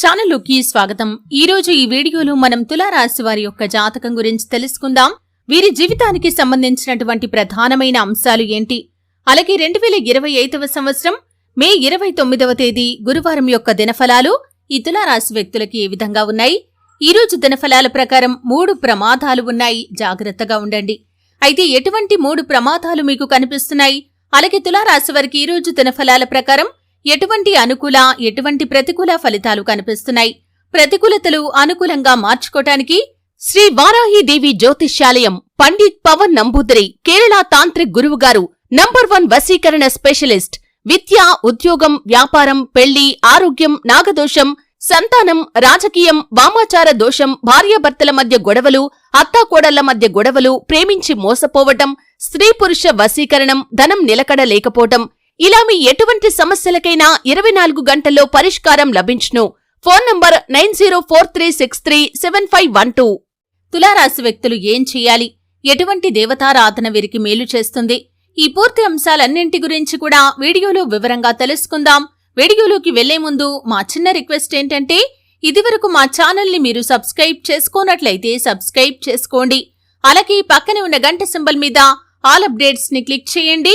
ఛానల్లోకి స్వాగతం. ఈ రోజు ఈ వీడియోలో మనం తులారాశి వారి యొక్క జాతకం గురించి తెలుసుకుందాం. వీరి జీవితానికి సంబంధించినటువంటి ప్రధానమైన అంశాలు ఏంటి? అలాగే రెండు వేల ఇరవై ఐదవ సంవత్సరం మే ఇరవై తొమ్మిదవ తేదీ గురువారం యొక్క దినఫలాలు ఈ తులారాశి వ్యక్తులకి ఏ విధంగా ఉన్నాయి? ఈ రోజు దినఫలాల ప్రకారం మూడు ప్రమాదాలు ఉన్నాయి. జాగ్రత్తగా ఉండండి. అయితే ఎటువంటి మూడు ప్రమాదాలు మీకు కనిపిస్తున్నాయి? అలాగే తులారాశి వారికి ఈ రోజు దినఫలాల ప్రకారం ఎటువంటి అనుకూల ఎటువంటి ప్రతికూల ఫలితాలు కనిపిస్తున్నాయి? ప్రతికూలతలు అనుకూలంగా మార్చుకోటానికి శ్రీ వారాహిదేవి జ్యోతిష్యాలయం పండిత్ పవన్ నంబూదరి కేరళ తాంత్రిక్ గురువు గారు నంబర్ వన్ వశీకరణ స్పెషలిస్ట్ విద్య ఉద్యోగం వ్యాపారం పెళ్ళి ఆరోగ్యం నాగదోషం సంతానం రాజకీయం వామాచార దోషం భార్యాభర్తల మధ్య గొడవలు అత్తాకోడళ్ళ మధ్య గొడవలు ప్రేమించి మోసపోవటం స్త్రీ పురుష వశీకరణం ధనం నిలకడ లేకపోవటం ఇలా మీ ఎటువంటి సమస్యలకైనా ఇరవై నాలుగు గంటల్లో పరిష్కారం లభించును. Phone number nine zero four three six three seven five one two. తులారాశి వ్యక్తులు ఏం చేయాలి? ఎటువంటి దేవతారాధన వీరికి మేలు చేస్తుంది? ఈ పూర్తి అంశాలన్నింటి గురించి కూడా వీడియోలో వివరంగా తెలుసుకుందాం. వీడియోలోకి వెళ్ళే ముందు మా చిన్న రిక్వెస్ట్ ఏంటంటే ఇదివరకు మా ఛానల్ని మీరు సబ్స్క్రైబ్ చేసుకోనట్లయితే సబ్స్క్రైబ్ చేసుకోండి. అలాగే పక్కనే ఉన్న గంట సింబల్ మీద ఆల్ అప్డేట్స్ని క్లిక్ చేయండి.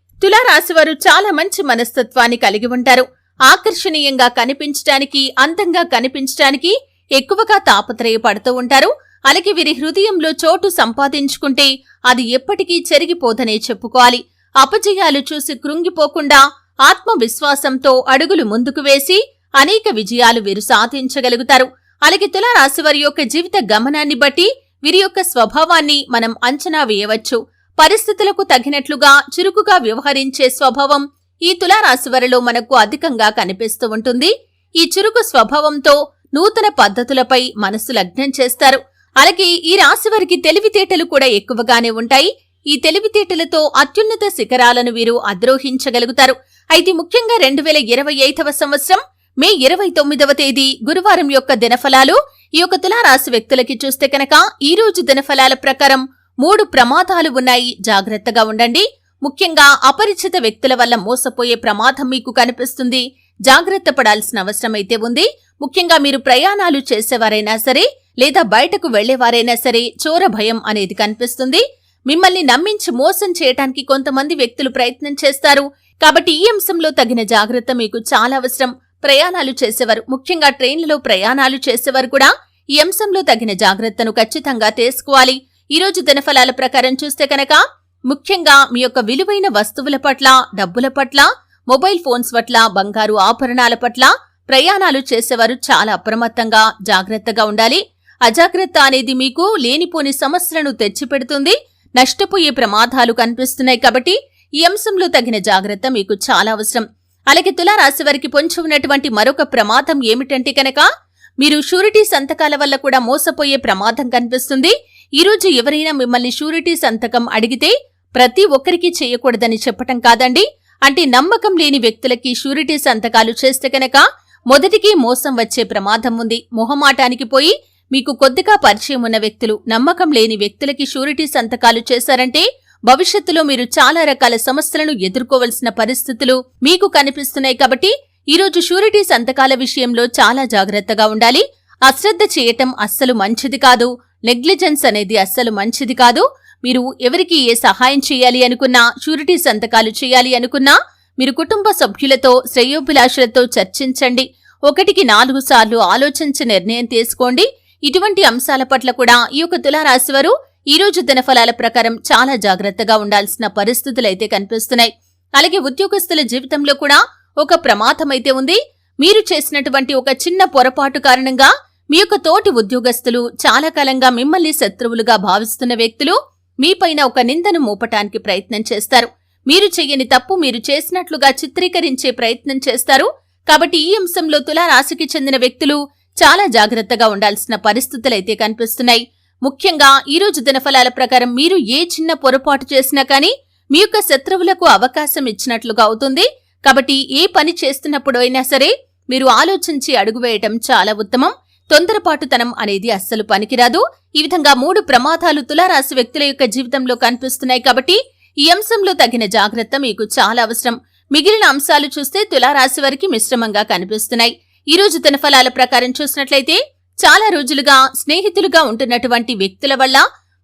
తులారాశివారు చాలా మంచి మనస్తత్వాన్ని కలిగి ఉంటారు. ఆకర్షణీయంగా కనిపించటానికి అందంగా కనిపించటానికి ఎక్కువగా తాపత్రయపడుతూ ఉంటారు. అలాగే వీరి హృదయంలో చోటు సంపాదించుకుంటే అది ఎప్పటికీ చెరిగిపోదనే చెప్పుకోవాలి. అపజయాలు చూసి కృంగిపోకుండా ఆత్మవిశ్వాసంతో అడుగులు ముందుకు వేసి అనేక విజయాలు వీరు సాధించగలుగుతారు. అలాగే తులారాశి వారి యొక్క జీవిత గమనాన్ని బట్టి వీరి యొక్క స్వభావాన్ని మనం అంచనా వేయవచ్చు. పరిస్థితులకు తగినట్లుగా చురుకుగా వ్యవహరించే స్వభావం ఈ తులారాశివారిలో మనకు అధికంగా కనిపిస్తూ ఉంటుంది. ఈ చురుకు స్వభావంతో నూతన పద్ధతులపై మనసు లగ్నం చేస్తారు. అలాగే ఈ రాశి వారికి తెలివితేటలు కూడా ఎక్కువగానే ఉంటాయి. ఈ తెలివితేటలతో అత్యున్నత శిఖరాలను వీరు అధిరోహించగలుగుతారు. అయితే ముఖ్యంగా రెండు వేల ఇరవై ఐదవ సంవత్సరం మే ఇరవై తొమ్మిదవ తేదీ గురువారం యొక్క దినఫలాలు. ఈ యొక్క తులారాశి వ్యక్తులకి చూస్తే కనుక ఈ రోజు దినఫలాల ప్రకారం మూడు ప్రమాదాలు ఉన్నాయి. జాగ్రత్తగా ఉండండి. ముఖ్యంగా అపరిచిత వ్యక్తుల వల్ల మోసపోయే ప్రమాదం మీకు కనిపిస్తుంది. జాగ్రత్త పడాల్సిన అవసరమైతే ఉంది. ముఖ్యంగా మీరు ప్రయాణాలు చేసేవారైనా సరే లేదా బయటకు వెళ్ళేవారైనా సరే చోర భయం అనేది కనిపిస్తుంది. మిమ్మల్ని నమ్మించి మోసం చేయటానికి కొంతమంది వ్యక్తులు ప్రయత్నం చేస్తారు. కాబట్టి ఈ అంశంలో తగిన జాగ్రత్త మీకు చాలా అవసరం. ప్రయాణాలు చేసేవారు ముఖ్యంగా ట్రైన్లలో ప్రయాణాలు చేసేవారు కూడా ఈ అంశంలో తగిన జాగ్రత్తను ఖచ్చితంగా తీసుకోవాలి. ఈరోజు రోజు దినఫలాల ప్రకారం చూస్తే కనుక ముఖ్యంగా మీ యొక్క విలువైన వస్తువుల పట్ల డబ్బుల పట్ల మొబైల్ ఫోన్స్ పట్ల బంగారు ఆభరణాల పట్ల ప్రయాణాలు చేసేవారు చాలా అప్రమత్తంగా జాగ్రత్తగా ఉండాలి. అజాగ్రత్త అనేది మీకు లేనిపోని సమస్యలను తెచ్చిపెడుతుంది. నష్టపోయే ప్రమాదాలు కనిపిస్తున్నాయి కాబట్టి ఈ అంశంలో తగిన జాగ్రత్త మీకు చాలా అవసరం. అలాగే తులారాశి వారికి పొంచి ఉన్నటువంటి మరొక ప్రమాదం ఏమిటంటే కనుక మీరు షూరిటీ సంతకాల వల్ల కూడా మోసపోయే ప్రమాదం కనిపిస్తుంది. ఈరోజు ఎవరైనా మిమ్మల్ని షూరిటీ సంతకం అడిగితే ప్రతి ఒక్కరికి చేయకూడదని చెప్పటం కాదండి. అంటే నమ్మకం లేని వ్యక్తులకి షూరిటీ సంతకాలు చేస్తే కనుక మొదటికి మోసం వచ్చే ప్రమాదం ఉంది. మొహమాటానికి పోయి మీకు కొద్దిగా పరిచయం ఉన్న వ్యక్తులు నమ్మకం లేని వ్యక్తులకి షూరిటీ సంతకాలు చేశారంటే భవిష్యత్తులో మీరు చాలా రకాల సమస్యలను ఎదుర్కోవలసిన పరిస్థితులు మీకు కనిపిస్తున్నాయి కాబట్టి ఈరోజు షూరిటీ సంతకాల విషయంలో చాలా జాగ్రత్తగా ఉండాలి. అశ్రద్ధ చేయటం అస్సలు మంచిది కాదు. నెగ్లిజెన్స్ అనేది అస్సలు మంచిది కాదు. మీరు ఎవరికి ఏ సహాయం చేయాలి అనుకున్నా షూరిటీ సంతకాలు చేయాలి అనుకున్నా మీరు కుటుంబ సభ్యులతో శ్రేయోభిలాషులతో చర్చించండి. ఒకటికి నాలుగు సార్లు ఆలోచించి నిర్ణయం తీసుకోండి. ఇటువంటి అంశాల పట్ల కూడా ఈ యొక్క తులారాశివారు ఈ రోజు దినఫలాల ప్రకారం చాలా జాగ్రత్తగా ఉండాల్సిన పరిస్థితులైతే కనిపిస్తున్నాయి. అలాగే ఉద్యోగస్తుల జీవితంలో కూడా ఒక ప్రమాదమైతే ఉంది. మీరు చేసినటువంటి ఒక చిన్న పొరపాటు కారణంగా మీ యొక్క తోటి ఉద్యోగస్తులు చాలా కాలంగా మిమ్మల్ని శత్రువులుగా భావిస్తున్న వ్యక్తులు మీపైన ఒక నిందను మోపటానికి ప్రయత్నం చేస్తారు. మీరు చెయ్యని తప్పు మీరు చేసినట్లుగా చిత్రీకరించే ప్రయత్నం చేస్తారు. కాబట్టి ఈ అంశంలో తులారాశికి చెందిన వ్యక్తులు చాలా జాగ్రత్తగా ఉండాల్సిన పరిస్థితులైతే కనిపిస్తున్నాయి. ముఖ్యంగా ఈ రోజు దినఫలాల ప్రకారం మీరు ఏ చిన్న పొరపాటు చేసినా కానీ మీ యొక్క శత్రువులకు అవకాశం ఇచ్చినట్లుగా అవుతుంది. కాబట్టి ఏ పని చేస్తున్నప్పుడు అయినా సరే మీరు ఆలోచించి అడుగు వేయటం చాలా ఉత్తమం. తొందరపాటుతనం అనేది అస్సలు పనికిరాదు. ఈ విధంగా మూడు ప్రమాదాలు తులారాశి వ్యక్తుల యొక్క జీవితంలో కనిపిస్తున్నాయి కాబట్టి ఈ అంశంలో తగిన జాగ్రత్త మీకు చాలా అవసరం. మిగిలిన అంశాలు చూస్తే తులారాశి వారికి మిశ్రమంగా కనిపిస్తున్నాయి. ఈ రోజు తన ఫలాల ప్రకారం చూసినట్లయితే చాలా రోజులుగా స్నేహితులుగా ఉంటున్నటువంటి వ్యక్తుల వల్ల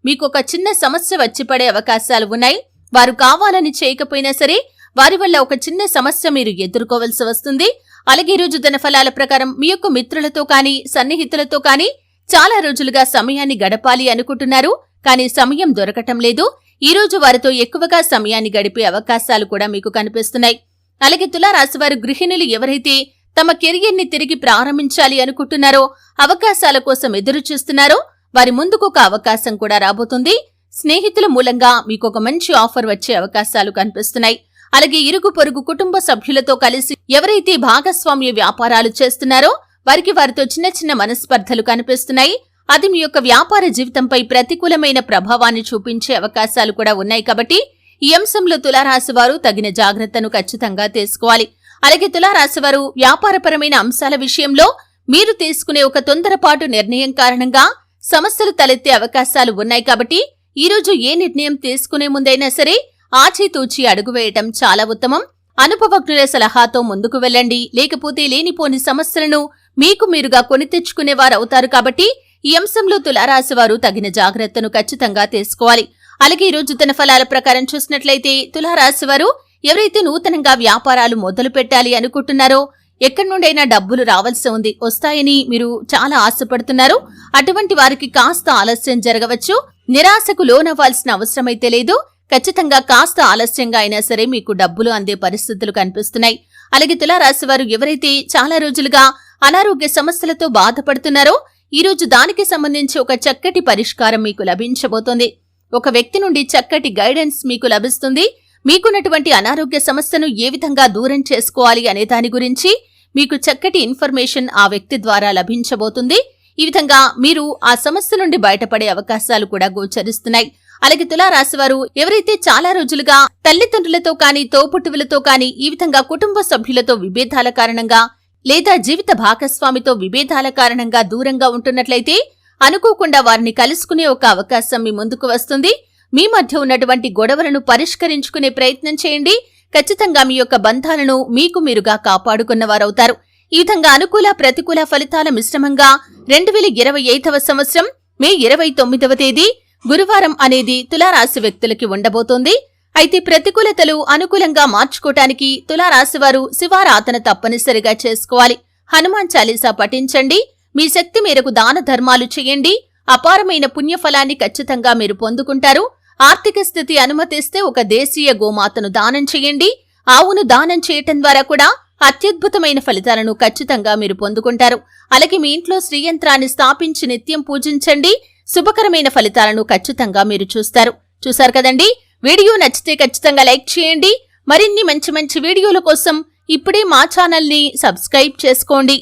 మీకు ఒక చిన్న సమస్య వచ్చి పడే అవకాశాలు ఉన్నాయి. వారు కావాలని చేయకపోయినా సరే వారి వల్ల ఒక చిన్న సమస్య మీరు ఎదుర్కోవలసి వస్తుంది. అలాగే ఈ రోజు ధనఫలాల ప్రకారం మీ యొక్క మిత్రులతో కానీ సన్నిహితులతో కానీ చాలా రోజులుగా సమయాన్ని గడపాలి అనుకుంటున్నారు. కానీ సమయం దొరకటం లేదు. ఈ రోజు వారితో ఎక్కువగా సమయాన్ని గడిపే అవకాశాలు కూడా మీకు కనిపిస్తున్నాయి. అలాగే తులారాశి వారు గృహిణులు ఎవరైతే తమ కెరియర్ని తిరిగి ప్రారంభించాలి అనుకుంటున్నారో అవకాశాల కోసం ఎదురు చూస్తున్నారో వారి ముందుకు ఒక అవకాశం కూడా రాబోతుంది. స్నేహితుల మూలంగా మీకు ఒక మంచి ఆఫర్ వచ్చే అవకాశాలు కనిపిస్తున్నాయి. అలాగే ఇరుగు పొరుగు కుటుంబ సభ్యులతో కలిసి ఎవరైతే భాగస్వామ్య వ్యాపారాలు చేస్తున్నారో వారికి వారితో చిన్న చిన్న మనస్పర్ధలు కనిపిస్తున్నాయి. అది మీ యొక్క వ్యాపార జీవితంపై ప్రతికూలమైన ప్రభావాన్ని చూపించే అవకాశాలు కూడా ఉన్నాయి కాబట్టి ఈ అంశంలో తులారాశి వారు తగిన జాగ్రత్తను ఖచ్చితంగా తీసుకోవాలి. అలాగే తులారాశి వారు వ్యాపారపరమైన అంశాల విషయంలో మీరు తీసుకునే ఒక తొందరపాటు నిర్ణయం కారణంగా సమస్యలు తలెత్తే అవకాశాలు ఉన్నాయి కాబట్టి ఈ రోజు ఏ నిర్ణయం తీసుకునే ముందైనా సరే ఆచితూచి అడుగు వేయటం చాలా ఉత్తమం. అనుభవజ్ఞుల సలహాతో ముందుకు వెళ్ళండి. లేకపోతే లేనిపోని సమస్యలను మీకు మీరుగా కొని తెచ్చుకునేవారు అవుతారు కాబట్టి ఈ అంశంలో తులారాశి వారు తగిన జాగ్రత్తను ఖచ్చితంగా తీసుకోవాలి. అలాగే ఈరోజు తన ఫలాల ప్రకారం చూసినట్లయితే తులారాశి వారు ఎవరైతే నూతనంగా వ్యాపారాలు మొదలు పెట్టాలి అనుకుంటున్నారో ఎక్కడి నుండైనా డబ్బులు రావాల్సి ఉంది. వస్తాయని మీరు చాలా ఆశపడుతున్నారు. అటువంటి వారికి కాస్త ఆలస్యం జరగవచ్చు. నిరాశకు లోనవ్వాల్సిన అవసరమైతే లేదు. ఖచ్చితంగా కాస్త ఆలస్యంగా అయినా సరే మీకు డబ్బులు అందే పరిస్థితులు కనిపిస్తున్నాయి. అలాగే తులారాశి వారు ఎవరైతే చాలా రోజులుగా అనారోగ్య సమస్యలతో బాధపడుతున్నారో ఈరోజు దానికి సంబంధించి ఒక చక్కటి పరిష్కారం మీకు లభించబోతోంది. ఒక వ్యక్తి నుండి చక్కటి గైడెన్స్ మీకు లభిస్తుంది. మీకున్నటువంటి అనారోగ్య సమస్యను ఏ విధంగా దూరం చేసుకోవాలి అనే దాని గురించి మీకు చక్కటి ఇన్ఫర్మేషన్ ఆ వ్యక్తి ద్వారా లభించబోతుంది. ఈ విధంగా మీరు ఆ సమస్య నుండి బయటపడే అవకాశాలు కూడా గోచరిస్తున్నాయి. అలాగే తులారాశి వారు ఎవరైతే చాలా రోజులుగా తల్లిదండ్రులతో కానీ తోపుట్టువులతో కానీ ఈ విధంగా కుటుంబ సభ్యులతో విభేదాల కారణంగా లేదా జీవిత భాగస్వామితో విభేదాల కారణంగా దూరంగా ఉంటున్నట్లయితే అనుకోకుండా వారిని కలుసుకునే ఒక అవకాశం మీ ముందుకు వస్తుంది. మీ మధ్య ఉన్నటువంటి గొడవలను పరిష్కరించుకునే ప్రయత్నం చేయండి. ఖచ్చితంగా మీ యొక్క బంధాలను మీకు మీరుగా కాపాడుకున్నవారవుతారు. ఈ విధంగా అనుకూల ప్రతికూల ఫలితాల మిశ్రమంగా రెండు వేల ఇరవై ఐదవ సంవత్సరం మే ఇరవై తొమ్మిదవ తేదీ గురువారం అనేది తులారాశి వ్యక్తులకి ఉండబోతోంది. అయితే ప్రతికూలతలు అనుకూలంగా మార్చుకోటానికి తులారాశివారు శివారాధన తప్పనిసరిగా చేసుకోవాలి. హనుమాన్ చాలీసా పఠించండి. మీ శక్తి మేరకు దాన ధర్మాలు చేయండి. అపారమైన పుణ్యఫలాన్ని ఖచ్చితంగా మీరు పొందుకుంటారు. ఆర్థిక స్థితి అనుమతిస్తే ఒక దేశీయ గోమాతను దానం చేయండి. ఆవును దానం చేయటం ద్వారా కూడా అత్యద్భుతమైన ఫలితాలను ఖచ్చితంగా మీరు పొందుకుంటారు. అలాగే మీ ఇంట్లో శ్రీయంత్రాన్ని స్థాపించి నిత్యం పూజించండి. శుభకరమైన ఫలితాలను ఖచ్చితంగా మీరు చూస్తారు. చూశారు కదండి? వీడియో నచ్చితే ఖచ్చితంగా లైక్ చేయండి. మరిన్ని మంచి మంచి వీడియోల కోసం ఇప్పుడే మా ఛానల్ని సబ్స్క్రైబ్ చేసుకోండి.